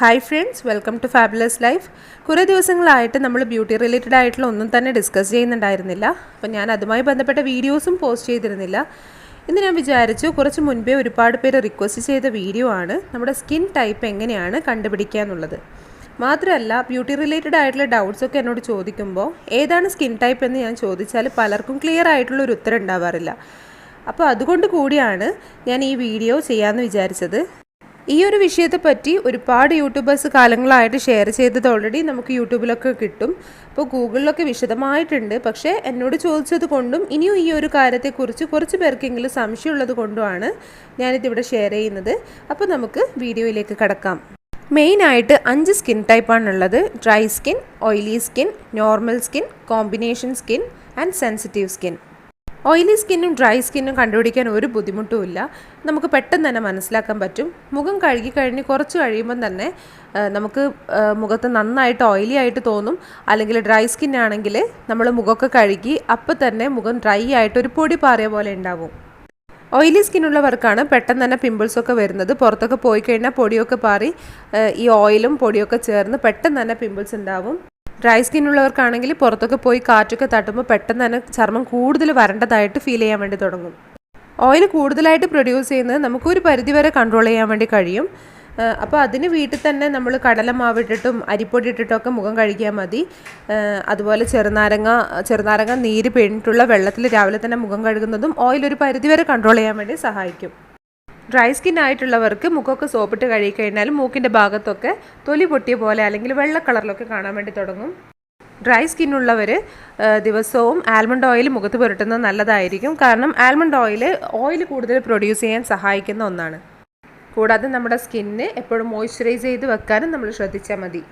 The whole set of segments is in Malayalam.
Hi friends welcome to fabulous life കുറേ ദിവസങ്ങളായിട്ട് നമ്മൾ ബ്യൂട്ടി റിലേറ്റഡ് ആയിട്ടുള്ള ഒന്നും തന്നെ ഡിസ്കസ് ചെയ്യുന്നുണ്ടായിരുന്നില്ല. അപ്പോൾ ഞാൻ അതുമായി ബന്ധപ്പെട്ട വീഡിയോസും പോസ്റ്റ് ചെയ്തിരുന്നില്ല. ഇന്ന് ഞാൻ വിചാരിച്ചു കുറച്ച് മുൻപേ ഒരുപാട് പേര് റിക്വസ്റ്റ് ചെയ്ത വീഡിയോ ആണ്. നമ്മുടെ സ്കിൻ ടൈപ്പ് എങ്ങനെയാണ് കണ്ടുപിടിക്കുക എന്നുള്ളത്. മാത്രമല്ല ബ്യൂട്ടി റിലേറ്റഡ് ആയിട്ടുള്ള ഡൗട്ട്സ് ഒക്കെ എന്നോട് ചോദിക്കുമ്പോൾ ഏതാണ് സ്കിൻ ടൈപ്പ് എന്ന് ഞാൻ ചോദിച്ചാൽ പലർക്കും ക്ലിയർ ആയിട്ടുള്ള ഒരു ഉത്തരം ഉണ്ടാവാറില്ല. അപ്പോൾ അതുകൊണ്ട് കൂടിയാണ് ഞാൻ ഈ വീഡിയോ ചെയ്യാമെന്ന് വിചാരിച്ചത്. ഈ ഒരു വിഷയത്തെ പറ്റി ഒരുപാട് യൂട്യൂബേഴ്സ് കാലങ്ങളായിട്ട് ഷെയർ ചെയ്തത് ഓൾറെഡി നമുക്ക് യൂട്യൂബിലൊക്കെ കിട്ടും. അപ്പോൾ ഗൂഗിളിലൊക്കെ വിശദമായിട്ടുണ്ട്. പക്ഷേ എന്നോട് ചോദിച്ചത് കൊണ്ടും ഇനിയും ഈ ഒരു കാര്യത്തെക്കുറിച്ച് കുറച്ച് പേർക്കെങ്കിലും സംശയമുള്ളത് കൊണ്ടുമാണ് ഞാനിതിവിടെ ഷെയർ ചെയ്യുന്നത്. അപ്പോൾ നമുക്ക് വീഡിയോയിലേക്ക് കടക്കാം. മെയിനായിട്ട് അഞ്ച് skin ടൈപ്പാണുള്ളത് dry skin oily skin normal skin combination skin and sensitive skin oily സ്കിന്നും dry സ്കിന്നും കണ്ടുപിടിക്കാൻ ഒരു ബുദ്ധിമുട്ടുമില്ല നമുക്ക് പെട്ടെന്ന് തന്നെ മനസ്സിലാക്കാൻ പറ്റും. മുഖം കഴുകി കഴിഞ്ഞ് കുറച്ച് കഴിയുമ്പം തന്നെ നമുക്ക് മുഖത്ത് നന്നായിട്ട് ഓയിലി ആയിട്ട് തോന്നും. അല്ലെങ്കിൽ ഡ്രൈ സ്കിൻ ആണെങ്കിൽ നമ്മൾ മുഖമൊക്കെ കഴുകി അപ്പം തന്നെ മുഖം ഡ്രൈ ആയിട്ട് ഒരു പൊടി പാറിയ പോലെ ഉണ്ടാകും ഓയിലി സ്കിന്നുള്ളവർക്കാണ് പെട്ടെന്ന് തന്നെ പിമ്പിൾസൊക്കെ വരുന്നത്. പുറത്തൊക്കെ പോയി കഴിഞ്ഞാൽ പൊടിയൊക്കെ പാറി ഈ ഓയിലും പൊടിയൊക്കെ ചേർന്ന് പെട്ടെന്ന് തന്നെ പിമ്പിൾസ് ഉണ്ടാവും. ഡ്രൈ സ്കിൻ ഉള്ളവർക്കാണെങ്കിൽ പുറത്തൊക്കെ പോയി കാറ്റൊക്കെ തട്ടുമ്പോൾ പെട്ടെന്ന് തന്നെ ചർമ്മം കൂടുതൽ വരണ്ടതായിട്ട് ഫീൽ ചെയ്യാൻ വേണ്ടി തുടങ്ങും. ഓയിൽ കൂടുതലായിട്ട് പ്രൊഡ്യൂസ് ചെയ്യുന്നത് നമുക്കൊരു പരിധിവരെ കൺട്രോൾ ചെയ്യാൻ വേണ്ടി കഴിയും. അപ്പോൾ അതിന് വീട്ടിൽ തന്നെ നമ്മൾ കടലമാവ് ഇട്ടിട്ടും അരിപ്പൊടി ഇട്ടിട്ടൊക്കെ മുഖം കഴുകിയാൽ മതി. അതുപോലെ ചെറുനാരങ്ങ ചെറുനാരങ്ങ നീര് പിഴിഞ്ഞിട്ടുള്ള വെള്ളത്തിൽ രാവിലെ തന്നെ മുഖം കഴുകുന്നതും ഓയിൽ ഒരു പരിധിവരെ കൺട്രോൾ ചെയ്യാൻ വേണ്ടി സഹായിക്കും. ഡ്രൈ സ്കിൻ ആയിട്ടുള്ളവർക്ക് മുഖമൊക്കെ സോപ്പിട്ട് കഴുകി കഴിഞ്ഞാൽ മൂക്കിന്റെ ഭാഗത്തൊക്കെ തൊലി പൊട്ടിയ പോലെ അല്ലെങ്കിൽ വെള്ള കളറിലൊക്കെ കാണാൻ വേണ്ടി തുടങ്ങും. ഡ്രൈ സ്കിൻ ഉള്ളവർ ദിവസവും ആൽമണ്ട് ഓയിൽ മുഖത്ത് പുരട്ടുന്നത് നല്ലതായിരിക്കും. കാരണം ആൽമണ്ട് ഓയിൽ ഓയിൽ കൂടുതൽ പ്രൊഡ്യൂസ് ചെയ്യാൻ സഹായിക്കുന്ന ഒന്നാണ്. കൂടാതെ നമ്മുടെ സ്കിന്നിന് എപ്പോഴും മോയ്സ്ചറൈസ് ചെയ്ത് വെക്കാനും നമ്മൾ ശ്രദ്ധിച്ചാൽ മതി.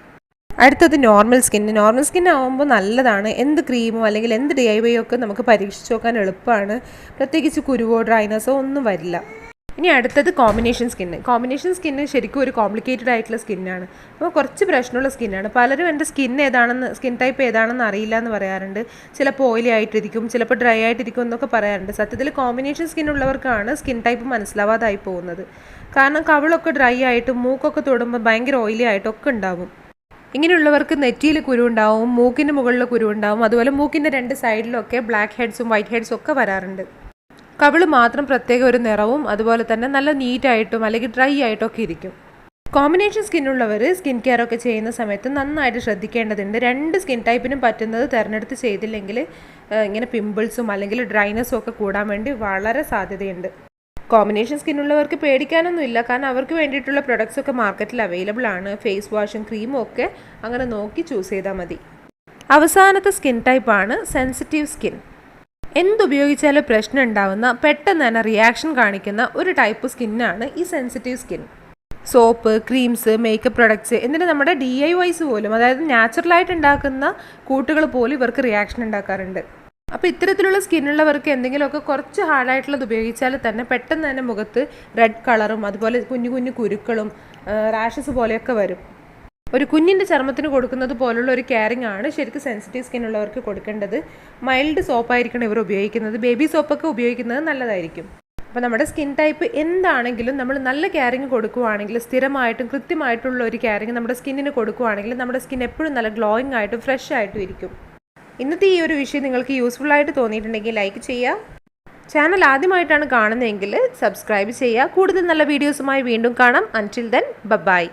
അടുത്തത് നോർമൽ സ്കിൻ നോർമൽ സ്കിൻ ആകുമ്പോൾ നല്ലതാണ്. എന്ത് ക്രീമോ അല്ലെങ്കിൽ എന്ത് ഡി ഐ വൈയോ ഒക്കെ നമുക്ക് പരീക്ഷിച്ച് നോക്കാൻ എളുപ്പമാണ്. പ്രത്യേകിച്ച് കുരുവോ ഡ്രൈനസോ ഒന്നും വരില്ല. ഇനി അടുത്തത് കോമ്പിനേഷൻ സ്കിന്ന് കോമ്പിനേഷൻ സ്കിന്ന് ശരിക്കും ഒരു കോംപ്ലിക്കേറ്റഡ് ആയിട്ടുള്ള സ്കിന്നാണ് അപ്പോൾ കുറച്ച് പ്രശ്നമുള്ള സ്കിന്നാണ് പലരും എന്റെ സ്കിൻ ഏതാണെന്ന് സ്കിൻ ടൈപ്പ് ഏതാണെന്ന് അറിയില്ല എന്ന് പറയാറുണ്ട്. ചിലപ്പോൾ ഓയിലി ആയിട്ടിരിക്കും ചിലപ്പോൾ ഡ്രൈ ആയിട്ടിരിക്കും എന്നൊക്കെ പറയാറുണ്ട്. സത്യത്തിൽ കോമ്പിനേഷൻ സ്കിൻ ഉള്ളവർക്കാണ് സ്കിൻ ടൈപ്പ് മനസ്സിലാവാതായി പോകുന്നത്. കാരണം കവിളൊക്കെ ഡ്രൈ ആയിട്ടും മൂക്കൊക്കെ തൊടുമ്പോൾ ഭയങ്കര ഓയിലി ആയിട്ടൊക്കെ ഉണ്ടാവും. ഇങ്ങനെയുള്ളവർക്ക് നെറ്റിയിൽ കുരുണ്ടാവും മൂക്കിന്റെ മുകളിൽ കുരുണ്ടാവും അതുപോലെ മൂക്കിന്റെ രണ്ട് സൈഡിലൊക്കെ ബ്ലാക്ക് ഹെഡ്സും വൈറ്റ് ഹെഡ്സും ഒക്കെ വരാറുണ്ട്. കവിൾ മാത്രം പ്രത്യേക ഒരു നിറവും അതുപോലെ തന്നെ നല്ല നീറ്റായിട്ടും അല്ലെങ്കിൽ ഡ്രൈ ആയിട്ടൊക്കെ ഇരിക്കും. കോമ്പിനേഷൻ സ്കിന്നുള്ളവർ സ്കിൻ കെയർ ഒക്കെ ചെയ്യുന്ന സമയത്ത് നന്നായിട്ട് ശ്രദ്ധിക്കേണ്ടതുണ്ട്. രണ്ട് സ്കിൻ ടൈപ്പിനും പറ്റുന്നത് തിരഞ്ഞെടുത്ത് ചെയ്തില്ലെങ്കിൽ ഇങ്ങനെ പിമ്പിൾസും അല്ലെങ്കിൽ ഡ്രൈനസും ഒക്കെ കൂടാൻ വേണ്ടി വളരെ സാധ്യതയുണ്ട്. കോമ്പിനേഷൻ സ്കിന്നുള്ളവർക്ക് പേടിക്കാനൊന്നുമില്ല കാരണം അവർക്ക് വേണ്ടിയിട്ടുള്ള പ്രൊഡക്ട്സ് ഒക്കെ മാർക്കറ്റിൽ അവൈലബിൾ ആണ്. ഫേസ് വാഷും ക്രീമും ഒക്കെ അങ്ങനെ നോക്കി ചൂസ് ചെയ്താൽ മതി. അവസാനത്തെ സ്കിൻ ടൈപ്പാണ് സെൻസിറ്റീവ് സ്കിൻ. എന്തുപയോഗിച്ചാലും പ്രശ്നം ഉണ്ടാവുന്ന പെട്ടെന്ന് തന്നെ റിയാക്ഷൻ കാണിക്കുന്ന ഒരു ടൈപ്പ് സ്കിന്നാണ് ഈ sensitive skin soap creams makeup products എന്നിട്ട് നമ്മുടെ ഡി ഐ വൈസ് പോലും അതായത് നാച്ചുറലായിട്ട് ഉണ്ടാക്കുന്ന കൂട്ടുകൾ പോലും ഇവർക്ക് റിയാക്ഷൻ ഉണ്ടാക്കാറുണ്ട്. അപ്പോൾ ഇത്തരത്തിലുള്ള സ്കിന്നുള്ളവർക്ക് എന്തെങ്കിലുമൊക്കെ കുറച്ച് ഹാർഡായിട്ടുള്ളത് ഉപയോഗിച്ചാൽ തന്നെ പെട്ടെന്ന് തന്നെ മുഖത്ത് റെഡ് കളറും അതുപോലെ കുഞ്ഞു കുഞ്ഞു കുരുക്കളും റാഷസ് പോലെയൊക്കെ വരും. ഒരു കുഞ്ഞിന്റെ ചർമ്മത്തിന് കൊടുക്കുന്നത് പോലുള്ള ഒരു കെയറിംഗ് ആണ്. ശരിക്കും സെൻസിറ്റീവ് സ്കിൻ ഉള്ളവർക്ക് കൊടുക്കേണ്ടത് മൈൽഡ് സോപ്പായിരിക്കണം ഇവർ ഉപയോഗിക്കുന്നത്. ബേബി സോപ്പൊക്കെ ഉപയോഗിക്കുന്നത് നല്ലതായിരിക്കും. അപ്പോൾ നമ്മുടെ സ്കിൻ ടൈപ്പ് എന്താണെങ്കിലും നമ്മൾ നല്ല കെയറിങ് കൊടുക്കുവാണെങ്കിൽ സ്ഥിരമായിട്ടും കൃത്യമായിട്ടുള്ള ഒരു കെയറിങ് നമ്മുടെ സ്കിന്നിന് കൊടുക്കുവാണെങ്കിൽ നമ്മുടെ സ്കിൻ എപ്പോഴും നല്ല ഗ്ലോയിങ് ആയിട്ടും ഫ്രഷ് ആയിട്ടും ഇരിക്കും. ഇന്നത്തെ ഈ ഒരു വിഷയം നിങ്ങൾക്ക് യൂസ്ഫുൾ ആയിട്ട് തോന്നിയിട്ടുണ്ടെങ്കിൽ ലൈക്ക് ചെയ്യുക. ചാനൽ ആദ്യമായിട്ടാണ് കാണുന്നതെങ്കിൽ സബ്സ്ക്രൈബ് ചെയ്യുക. കൂടുതൽ നല്ല വീഡിയോസുമായി വീണ്ടും കാണാം. അന്റിൽ ദെൻ ബൈ